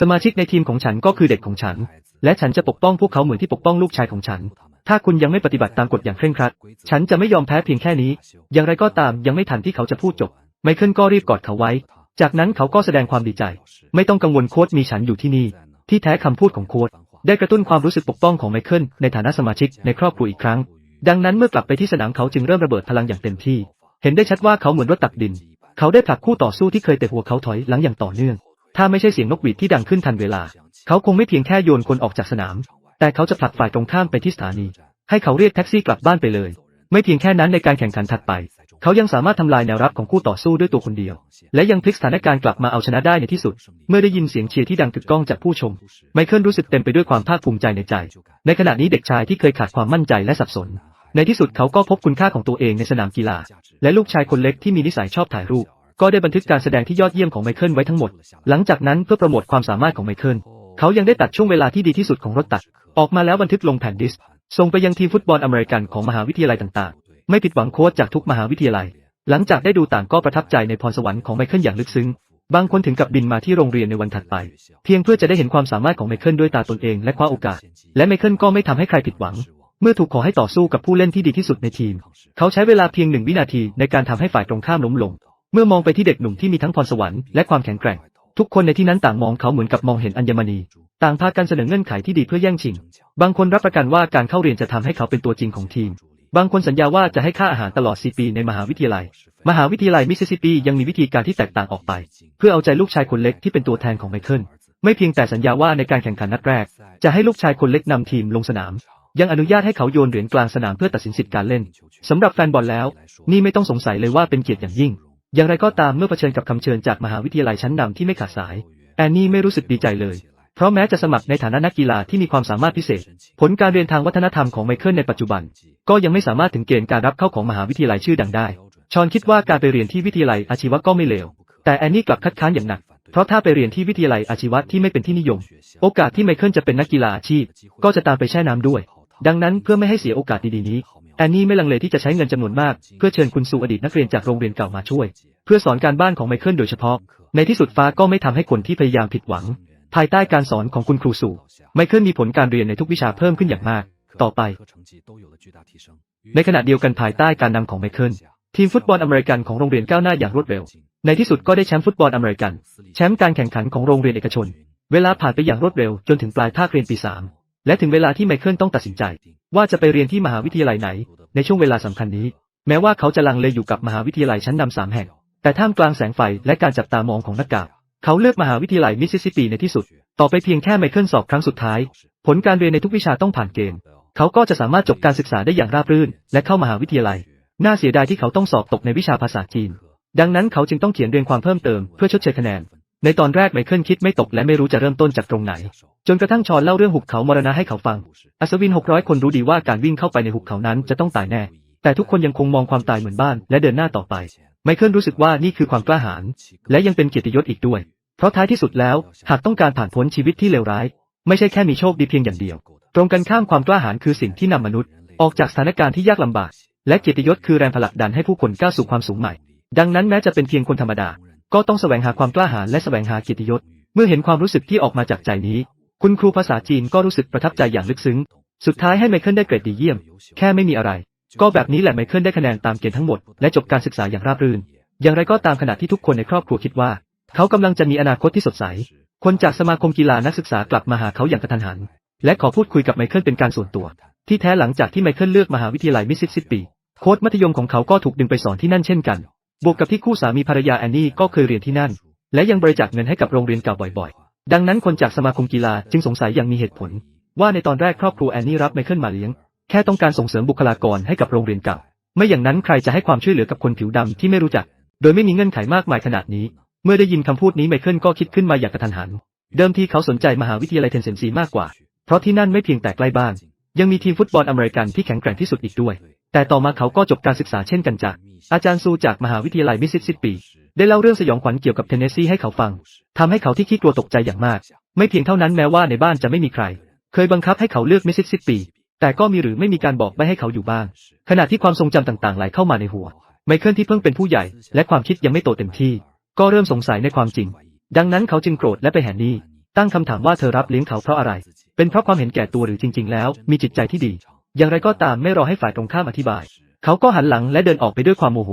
สมาชิกในทีมของฉันก็คือเด็กของฉัน และฉันจะปกป้องพวกเขาเหมือนที่ปกป้องลูกชายของฉัน ถ้าคุณยังไม่ปฏิบัติตามกฎอย่างเคร่งครัด ฉันจะไม่ยอมแพ้เพียงแค่นี้ อย่างไรก็ตามยังไม่ทันที่เขาจะพูดจบ ไมเคิลก็รีบกอดเขาไว้ จากนั้นเขาก็แสดงความดีใจ ไม่ต้องกังวลโค้ชมีฉันอยู่ที่นี่ ที่แท้คำพูดของโค้ชได้กระตุ้นความรู้สึกปกป้องของไมเคิลในฐานะสมาชิกในครอบครัวอีกครั้ง ดังนั้นเมื่อกลับไปที่สนามเขาจึงเริ่มระเบิดพลังอย่างเต็มที่ เห็นได้ชัดว่าเขาเหมือนรถตักดิน เขาได้ผลักคู่ต่อสู้ที่เคยเตะหัวเขาถอยหลังอย่างต่อเนื่อง ถ้าไม่ใช่เสียงนกหวีดที่ดังขึ้นทันเวลา เขาคงไม่เพียงแค่โยนคนออกจากสนาม แต่เขาจะผลักฝ่ายตรงข้ามไปที่สถานี ให้เขาเรียกแท็กซี่กลับบ้านไปเลย ไม่เพียงแค่นั้นในการแข่งขันถัดไป เขายังสามารถทำลายแนวรับของคู่ต่อสู้ด้วยตัวคนเดียว และยังพลิกสถานการณ์กลับมาเอาชนะได้ในที่สุด เมื่อได้ยินเสียงเชียร์ที่ดังกึกก้องจากผู้ชม ไมเคิลรู้สึกเต็มไปด้วยความภาคภูมิใจในใจ ในขณะนี้เด็กชายที่เคยขาดความมั่นใจและสับสน ในที่สุดเขาก็พบคุณค่าของตัวเองในสนามกีฬา และลูกชายคนเล็กที่มีนิสัยชอบถ่ายรูป ก็ได้บันทึกการแสดงที่ยอดเยี่ยมของไมเคิลไว้ทั้งหมด หลังจากนั้นเพื่อโปรโมทความสามารถของไมเคิล เขายังได้ตัดช่วงเวลาที่ดีที่สุดของรถตัด ออกมาแล้วบันทึกลงแผ่นดิสส่งไปยังทีมฟุตบอลอเมริกันของมหาวิทยาลัยต่างๆ ไม่ผิดหวังโค้ชจากทุกมหาวิทยาลัย หลังจากได้ดูต่างก็ประทับใจในพรสวรรค์ของไมเคิลอย่างลึกซึ้ง บางคนถึงกับบินมาที่โรงเรียนในวันถัดไป เพียงเพื่อจะได้เห็นความสามารถของไมเคิลด้วยตาตนเองและคว้าโอกาส และไมเคิลก็ไม่ทำให้ใครผิดหวัง เมื่อถูกขอให้ต่อสู้กับผู้เล่นที่ดีที่สุดในทีม เขาใช้เวลาเพียงหนึ่งวินาทีในการทำให้ฝ่ายตรงข้ามล้มลง เมื่อมองไปที่เด็กหนุ่มที่มีทั้งพรสวรรค์และความแข็งแกร่ง ทุกคนในที่นั้นต่างมองเขาเหมือนกับมองเห็นอัญมณี ต่างพากันเสนอเงื่อนไขที่ดีเพื่อแย่งชิง บางคนรับประกันว่าการเข้าเรียนจะทำให้เขาเป็นตัวจริงของทีม บางคนสัญญาว่าจะให้ค่าอาหารตลอด 4 ปีในมหาวิทยาลัย มหาวิทยาลัยมิสซิสซิปปียังมีวิธีการที่แตกต่างออกไป เพื่อเอาใจลูกชายคนเล็กที่เป็นตัวแทนของไมเคิลไม่เพียงแต่สัญญาว่าในการแข่งขันนัดแรก จะให้ลูกชายคนเล็กนำทีมลงสนาม ยังอนุญาตให้เขาโยนเหรียญกลางสนามเพื่อตัดสินสิทธิการเล่นสำหรับแฟนบอลแล้ว นี่ไม่ต้องสงสัยเลยว่าเป็นเกียรติอย่างยิ่ง อย่างไรก็ตามเมื่อเผชิญกับคำเชิญจากมหาวิทยาลัยชั้นนำที่ไม่ขาดสาย แอนนี่ไม่รู้สึกดีใจเลย เพราะแม้จะสมัครในฐานะนักกีฬาที่มีความสามารถพิเศษ ผลการเรียนทางวัฒนธรรมของไมเคิลในปัจจุบัน ก็ยังไม่สามารถถึงเกณฑ์การรับเข้าของมหาวิทยาลัยชื่อดังได้ชอนคิดว่าการไปเรียนที่วิทยาลัยอาชีวะก็ไม่เลวแต่แอนนี่กลับคัดค้านอย่างหนักเพราะถ้าไปเรียนที่วิทยาลัยอาชีวะที่ไม่เป็นที่นิยม โอกาสที่ไมเคิลจะเป็นนักกีฬาอาชีพ ก็จะตามไปแช่น้ำด้วย ดังนั้นเพื่อไม่ให้เสียโอกาสดีๆนี้ แอนนี่ไม่ลังเลที่จะใช้เงินจำนวนมาก เพื่อเชิญคุณสู่อดีตนักเรียนจากโรงเรียนเก่ามาช่วย เพื่อสอนการบ้านของไมเคิลโดยเฉพาะ ในที่สุดฟ้าก็ไม่ทำให้คนที่พยายามผิดหวัง ภายใต้การสอนของคุณครูสู่ไมเคิลมีผลการเรียนในทุกวิชาเพิ่มขึ้นอย่างมาก ต่อไป ในขณะเดียวกันภายใต้การนำของไมเคิลทีมฟุตบอลอเมริกันของโรงเรียนก้าวหน้าอย่างรวดเร็ว ในที่สุดก็ได้แชมป์ฟุตบอลอเมริกัน แชมป์การแข่งขันของโรงเรียนเอกชน เวลาผ่านไปอย่างรวดเร็วจนถึงปลายภาคเรียนปีสาม และถึงเวลาที่ไมเคิลต้องตัดสินใจ ว่าจะไปเรียนที่มหาวิทยาลัยไหน ในช่วงเวลาสำคัญนี้ แม้ว่าเขาจะลังเลอยู่กับมหาวิทยาลัยชั้นนำสามแห่ง แต่ท่ามกลางแสงไฟและการจับตามองของนักกาบเขาเลือกมหาวิทยาลัยมิสซิสซิปปีในที่สุด ต่อไปเพียงแค่ไมเคิลสอบครั้งสุดท้าย ผลการเรียนในทุกวิชาต้องผ่านเกณฑ์ เขาก็จะสามารถจบการศึกษาได้อย่างราบรื่น และเข้ามหาวิทยาลัย น่าเสียดายที่เขาต้องสอบตกในวิชาภาษาจีน ดังนั้นเขาจึงต้องเขียนเรียงความเพิ่มเติมเพื่อชดเชยคะแนน ในตอนแรกไมเคิลคิดไม่ตกและไม่รู้จะเริ่มต้นจากตรงไหน จนกระทั่งชอนเล่าเรื่องหุบเขามรณะให้เขาฟัง อัศวิน600คนรู้ดีว่าการวิ่งเข้าไปในหุบเขานั้นจะต้องตายแน่ แต่ทุกคนยังคงมองความตายเหมือนบ้านและเดินหน้าต่อไป ไมเคิลรู้สึกว่านี่คือความกล้าหาญและยังเป็นเกียรติยศอีกด้วย เพราะท้ายที่สุดแล้วหากต้องการผ่านพ้นชีวิตที่เลวร้าย ไม่ใช่แค่มีโชคดีเพียงอย่างเดียว ตรงกันข้ามความกล้าหาญคือสิ่งที่นำมนุษย์ ออกจากสถานการณ์ที่ยากลำบาก และเกียรติยศคือแรงผลักดันให้ผู้คนก้าวสู่ความสูงใหม่ ดังนั้นแม้จะเป็นเพียงคนธรรมดา ก็ต้องแสวงหาความกล้าหาญและแสวงหาเกียรติยศ เมื่อเห็นความรู้สึกที่ออกมาจากใจนี้ คุณครูภาษาจีนก็รู้สึกประทับใจอย่างลึกซึ้ง สุดท้ายให้ไมเคิลได้เกรดดีเยี่ยม แค่ไม่มีอะไร ก็แบบนี้แหละไมเคิลได้คะแนนตามเกณฑ์ทั้งหมด และจบการศึกษาอย่างราบรื่น อย่างไรก็ตามขณะที่ทุกคนในครอบครัวคิดว่า เขากำลังจะมีอนาคตที่สดใส คนจากสมาคมกีฬานักศึกษากลับมาหาเขาอย่างกระทันหัน และขอพูดคุยกับไมเคิลเป็นการส่วนตัว ที่แท้หลังจากที่ไมเคิลเลือกมหาวิทยาลัยมิสซิสซิปปี โค้ชมัธยมของเขาก็ถูกดึงไปสอนที่นั่นเช่นกัน บวกกับที่คู่สามีภรรยาแอนนี่ก็เคยเรียนที่นั่น และยังบริจาคเงินให้กับโรงเรียนเก่าบ่อยๆ ดังนั้นคนจากสมาคมกีฬาจึงสงสัยอย่างมีเหตุผล ว่าในตอนแรกครอบครัวแอนนี่รับไมเคิลมาเลี้ยง แค่ต้องการส่งเสริมบุคลากรให้กับโรงเรียนเก่า ไม่อย่างนั้นใครจะให้ความช่วยเหลือกับคนผิวดำที่ไม่รู้จัก โดยไม่มีเงื่อนไขมากมายขนาดนี้ เมื่อได้ยินคำพูดนี้ไมเคิลก็คิดขึ้นมาอย่างกระทันหัน เดิมทีเขาสนใจมหาวิทยาลัยเทนเซนซีมากกว่า เพราะที่นั่นไม่เพียงแต่ใกล้บ้าน ยังมีทีมฟุตบอลอเมริกันที่แข็งแกร่งที่สุดอีกด้วย แต่ต่อมาเขาก็จบการศึกษาเช่นกันจาก อาจารย์ซูจากมหาวิทยาลัยมิสซิสซิปปี ได้เล่าเรื่องสยองขวัญเกี่ยวกับเทนเนสซีให้เขาฟังทำให้เขาที่ขี้กลัวตกใจอย่างมาก ไม่เพียงเท่านั้นแม้ว่าในบ้านจะไม่มีใคร เคยบังคับให้เขาเลือกมิสซิสซิปปี แต่ก็มีหรือไม่มีการบอกไม่ให้เขาอยู่บ้าง ขณะที่ความทรงจำต่างๆไหลเข้ามาในหัว ไมเคิลที่เพิ่งเป็นผู้ใหญ่ และความคิดยังไม่โตเต็มที่ ก็เริ่มสงสัยในความจริง ดังนั้นเขาจึงโกรธและไปแหนนี่ตั้งคำถามว่าเธอรับเลี้ยงเขาเพราะอะไร เป็นเพราะความเห็นแก่ตัวหรือจริง ๆ แล้ว มีจิตใจที่ดี อย่างไรก็ตามไม่รอให้ฝ่ายตรงข้ามอธิบาย เขาก็หันหลังและเดินออกไปด้วยความโมโห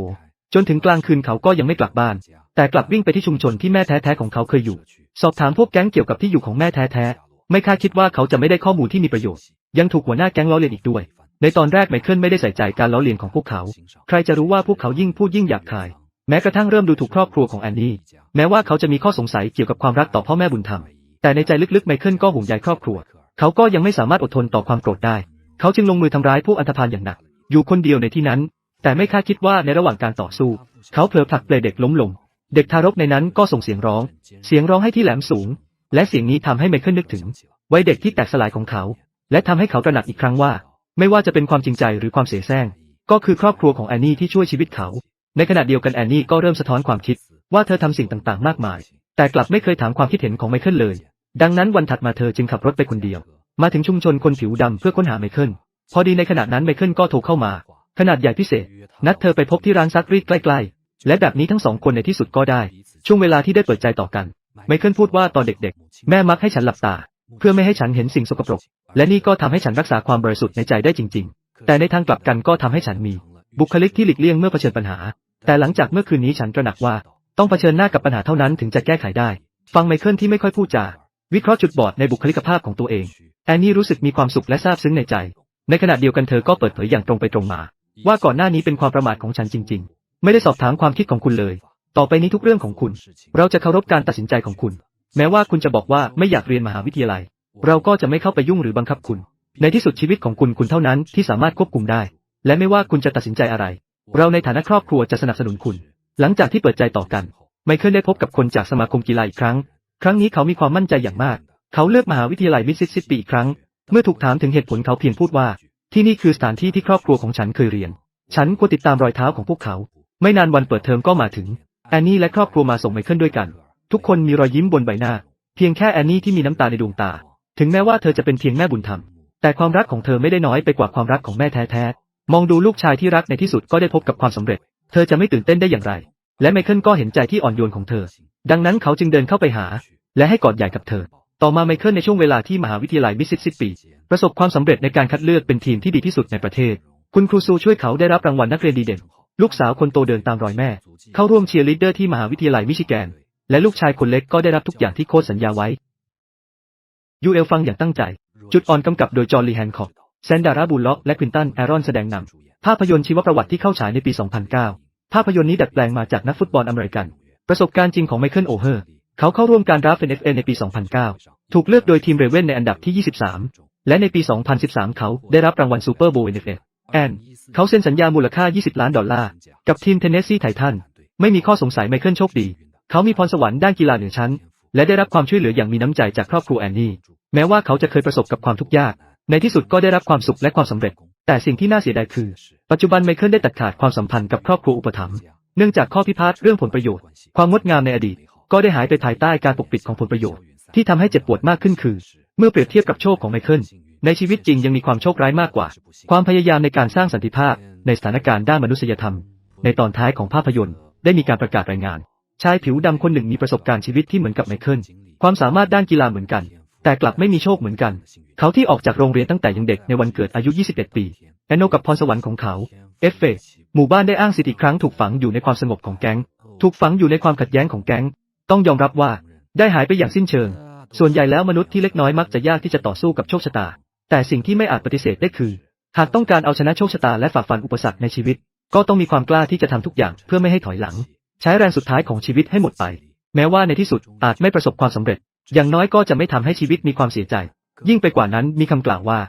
จนถึงกลางคืนเขาก็ยังไม่กลับบ้าน แต่กลับวิ่งไปที่ชุมชนที่แม่แท้ๆของเขาเคยอยู่ สอบถามพวกแก๊งเกี่ยวกับที่อยู่ของแม่แท้ๆ ไม่คาดคิดว่าเขาจะไม่ได้ข้อมูลที่มีประโยชน์ ยังถูกหัวหน้าแก๊งล้อเลียนอีกด้วย ในตอนแรกไมเคิลไม่ได้ใส่ใจการล้อเลียนของพวกเขา ใครจะรู้ว่าพวกเขายิ่งพูดยิ่งหยาบคาย แม้กระทั่งเริ่มดูถูกครอบครัวของแอนนี่ แม้ว่าเขาจะมีข้อสงสัยเกี่ยวกับความรักต่อพ่อแม่บุญธรรม แต่ในใจลึกๆไมเคิลก็ห่วงใยครอบครัว เขาก็ยังไม่สามารถอดทนต่อความโกรธได้ เขาจึงลงมือทำร้ายพวกอันธพาลอย่างหนัก อยู่คนเดียวในที่นั้น แต่ไม่คาดคิดว่าในระหว่างการต่อสู้ เขาเผลอผลักเปลเด็กล้มลง เด็กทารกในนั้นก็ส่งเสียงร้อง เสียงร้องให้ที่แหลมสูง และเสียงนี้ทำให้ไมเคิลนึกถึงวัยเด็กที่แตกสลายของเขา และทำให้เขาตระหนักอีกครั้งว่า ไม่ว่าจะเป็นความจริงใจหรือความเสียแซงก็คือครอบครัวของแอนนี่ที่ช่วยชีวิตเขา ในขณะเดียวกันแอนนี่ก็เริ่มสะท้อนความคิด ว่าเธอทำสิ่งต่างๆ มากมาย แต่กลับไม่เคยถามความคิดเห็นของไมเคิลเลย ดังนั้นวันถัดมาเธอจึงขับรถไปคนเดียว มาถึงชุมชนคนผิวดำเพื่อค้นหาไมเคิล พอดีในขณะนั้นไมเคิลก็โทรเข้ามา ขนาดใหญ่พิเศษ นัดเธอไปพบที่ร้านซักรีดใกล้ๆ และแบบนี้ทั้งสองคนในที่สุดก็ได้ ช่วงเวลาที่ได้เปิดใจต่อกัน ไมเคิลพูดว่าตอนเด็กๆ แม่มักให้ฉันหลับตา เพื่อไม่ให้ฉันเห็นสิ่งสกปรก และนี่ก็ทำให้ฉันรักษาความบริสุทธิ์ในใจได้จริง ๆ แต่ในทางกลับกันก็ทำให้ฉันมี บุคลิกที่หลีกเลี่ยงเมื่อเผชิญปัญหา แต่หลังจากเมื่อคืนนี้ฉันตระหนักว่า ต้องเผชิญหน้ากับปัญหาเท่านั้นถึงจะแก้ไขได้ ฟังไมเคิลที่ไม่ค่อยพูดจา วิเคราะห์จุดบอดในบุคลิกภาพของตัวเอง แอนนี่รู้สึกมีความสุขและซาบซึ้งในใจ ในขณะเดียวกันเธอก็เปิดเผยอย่างตรงไปตรงมา ว่าก่อนหน้านี้เป็นความประมาทของฉันจริง ๆ ไม่ได้สอบถามความคิดของคุณเลย ต่อไปนี้ทุกเรื่องของคุณ เราจะเคารพการตัดสินใจของคุณ แม้ว่าคุณจะบอกว่าไม่อยากเรียนมหาวิทยาลัย เราก็จะไม่เข้าไปยุ่งหรือบังคับคุณ ในที่สุดชีวิตของคุณคุณเท่านั้นที่สามารถควบคุมได้ และไม่ว่าคุณจะตัดสินใจอะไร เราในฐานะครอบครัวจะสนับสนุนคุณ หลังจากที่เปิดใจต่อกันไมเคิลได้พบกับคนจากสมาคมกีฬาอีกครั้ง ครั้งนี้เขามีความมั่นใจอย่างมาก เขาเลือกมหาวิทยาลัยมิสซิสซิปปีอีกครั้ง เมื่อถูกถามถึงเหตุผลเขาเพียงพูดว่า ที่นี่คือสถานที่ที่ครอบครัวของฉันเคยเรียน ฉันควรติดตามรอยเท้าของพวกเขา ไม่นานวันเปิดเทอมก็มาถึง แอนนี่และครอบครัวมาส่งไมเคิลด้วยกัน ทุกคนมีรอยยิ้มบนใบหน้า เพียงแค่แอนนี่ที่มีน้ำตาในดวงตา ถึงแม้ว่าเธอจะเป็นเพียงแม่บุญธรรม แต่ความรักของเธอไม่ได้น้อยไปกว่าความรักของแม่แท้ๆ มองดูลูกชายที่รักในที่สุดก็ได้พบกับความสำเร็จ เธอจะไม่ตื่นเต้นได้อย่างไร และไมเคิลก็เห็นใจที่อ่อนโยนของเธอ ดังนั้นเขาจึงเดินเข้าไปหา และให้กอดใหญ่กับเธอ ต่อมาไมเคิลในช่วงเวลาที่มหาวิทยาลัยมิสซิสซิปปี ประสบความสำเร็จในการคัดเลือกเป็นทีมที่ดีที่สุดในประเทศ คุณครูซูช่วยเขาได้รับรางวัลนักเรียนดีเด่น ลูกสาวคนโตเดินตามรอยแม่ เข้าร่วมเชียร์ลีดเดอร์ที่มหาวิทยาลัยมิชิแกน และลูกชายคนเล็กก็ได้รับทุกอย่างที่โค้ชสัญญาไว้ ยูเอลฟังอย่างตั้งใจ จุดอ่อนกำกับโดยจอร์ลีแฮนคอกแซนดาราบูลล็อกและควินตันแอรอนแสดงนำภาพยนตร์ชีวประวัติที่เข้าฉายในปี 2009 ภาพยนตร์นี้ดัดแปลงมาจากนักฟุตบอลอเมริกัน ประสบการณ์จริงของไมเคิลโอเฮอร์ เขาเข้าร่วมการดราฟต์ NFL ในปี 2009 ถูกเลือกโดยทีมเรเว่นในอันดับที่ 23 และในปี 2013 เขาได้รับรางวัลซูเปอร์โบว์ NFL แอนเขาเซ็นสัญญามูลค่า 20 ล้านดอลลาร์ กับทีมเทนเนสซีไททัน ไม่มีข้อสงสัยไมเคิลโชคดี เขามีพรสวรรค์ด้านกีฬาเหนือชั้น และได้รับความช่วยเหลืออย่างมีน้ำใจจากครอบครัวแอนนี่ แม้ว่าเขาจะเคยประสบกับความทุกข์ยาก ในที่สุดก็ได้รับความสุขและความสำเร็จ แต่สิ่งที่น่าเสียดายคือ ปัจจุบันไมเคิลได้ตัดขาดความสัมพันธ์กับครอบครัวอุปถัมภ์เนื่องจากข้อพิพาทเรื่องผลประโยชน์ ความงดงามในอดีต ก็ได้หายไปภายใต้การปกปิดของผลประโยชน์ ที่ทำให้เจ็บปวดมากขึ้นคือ เมื่อเปรียบเทียบกับโชคของไมเคิลในชีวิตจริงยังมีความโชคร้ายมากกว่า ความพยายามในการสร้างสันติภาพในสถานการณ์ด้านมนุษยธรรม ในตอนท้ายของภาพยนตร์ ได้มีการประกาศรายงาน ชายผิวดำคนหนึ่งมีประสบการณ์ชีวิตที่เหมือนกับไมเคิล ความสามารถด้านกีฬาเหมือนกัน แต่กลับไม่มีโชคเหมือนกัน เขาที่ออกจากโรงเรียนตั้งแต่ยังเด็กในวันเกิดอายุ 21 ปีแอนโนกับพรสวรรค์ของเขา เอฟเฟหมู่บ้านได้อ้างสิทธิครั้งถูกฝังอยู่ในความสงบของแก๊ง ถูกฝังอยู่ในความขัดแย้งของแก๊ง ต้องยอมรับว่า ได้หายไปอย่างสิ้นเชิง ส่วนใหญ่แล้วมนุษย์ที่เล็กน้อยมักจะยากที่จะต่อสู้กับโชคชะตา แต่สิ่งที่ไม่อาจปฏิเสธได้คือ หากต้องการเอาชนะโชคชะตาและฝ่าฟันอุปสรรคในชีวิต ก็ต้องมีความกล้าที่จะทำทุกอย่างเพื่อไม่ให้ถอยหลัง ใช้แรงสุดท้ายของชีวิตให้หมดไป แม้ว่าในที่สุดอาจไม่ประสบความสำเร็จ อย่างน้อยก็จะไม่ทำให้ชีวิตมีความเสียใจ ยิ่งไปกว่านั้นมีคำกล่าวว่า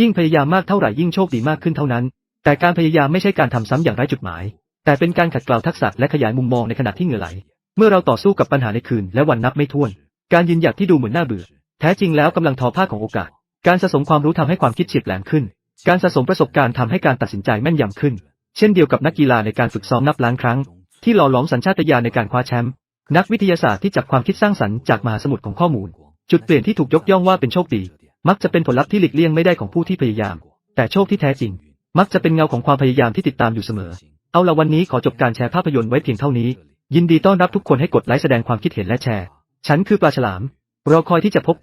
ยิ่งพยายามมากเท่าไหร่ยิ่งโชคดีมากขึ้นเท่านั้น แต่การพยายามไม่ใช่การทำซ้ำอย่างไร้จุดหมาย แต่เป็นการขัดเกลาทักษะและขยายมุมมองในขณะที่เหงื่อไหล เมื่อเราต่อสู้กับปัญหาในคืนและวันนับไม่ถ้วน การยืนหยัดที่ดูเหมือนน่าเบื่อ แท้จริงแล้วกำลังทอผ้าของโอกาส การสะสมความรู้ทำให้ความคิดเฉียบแหลมขึ้น การสะสมประสบการณ์ทำให้การตัดสินใจแม่นยำขึ้น เช่นเดียวกับนักกีฬาในการฝึกซ้อมนับล้านครั้ง ที่หล่อหลอมสัญชาตญาณในการคว้าแชมป์ นักวิทยาศาสตร์ที่จับความคิดสร้างสรรค์จากมหาสมุทรของข้อมูล จุดเปลี่ยนที่ถูกยกย่องว่าเป็นโชคดี มักจะเป็นผลลัพธ์ที่หลีกเลี่ยงไม่ได้ของผู้ที่พยายาม แต่โชคที่แท้จริง มักจะเป็นเงาของความพยายามที่ติดตามอยู่เสมอ เอาละวันนี้ขอจบการแชร์ภาพยนตร์ไว้เพียงเท่านี้ ยินดีต้อนรับทุกคนให้กดไลค์แสดงความคิดเห็นและแชร์ ฉันคือปลาฉลาม รอคอยที่จะพบ